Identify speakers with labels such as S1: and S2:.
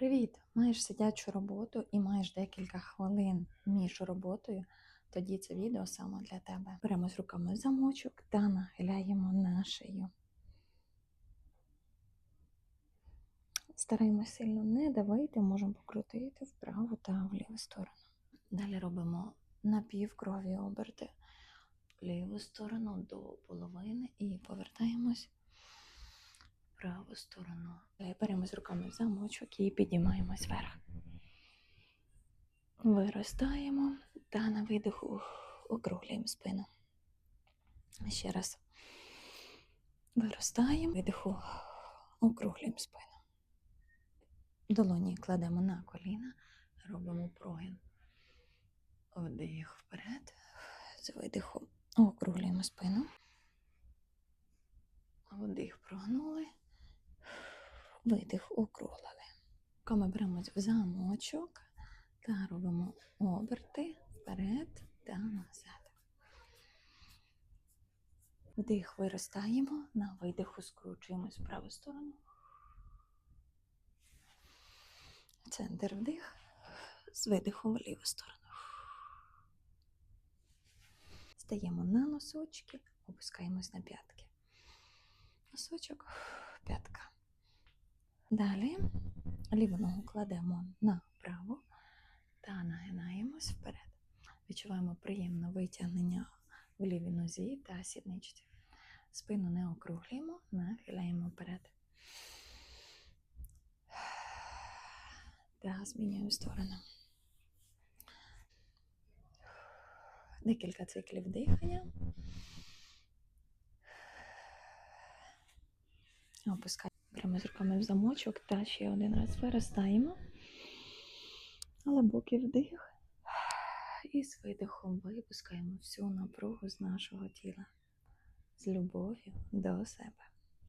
S1: Привіт! Маєш сидячу роботу і маєш декілька хвилин між роботою. Тоді це відео саме для тебе. Беремо з руками замочок та нахиляємо на шию. Стараємося сильно не давити, можемо покрутити вправо та в ліву сторону. Далі робимо напівкрові оберти в ліву сторону до половини і повертаємось праву сторону. Далі беремо з руками в замочок і піднімаємось вверх. Виростаємо та на видиху округлюємо спину. Ще раз. Виростаємо, видиху округлюємо спину. Долоні кладемо на коліна, робимо прогин. Вдих вперед. З видихом округлюємо спину. Вдих прогнули. Видих округлили. Коли ми беремось в замочок та робимо оберти вперед та назад. Вдих виростаємо, на видиху скручуємось в праву сторону. Центр вдих, з видихом в ліву сторону. Стаємо на носочки, опускаємось на п'ятки. Носочок, п'ятка. Далі ліву ногу кладемо на праву та нагинаємось вперед. Відчуваємо приємне витягнення в лівій нозі та сідничці. Спину не округлюємо, нахиляємо вперед. Та змінюємо сторону. Декілька циклів дихання. Опускаємо прямо з руками в замочок та ще один раз виростаємо. Але боки вдих. І з видихом випускаємо всю напругу з нашого тіла з любов'ю до себе.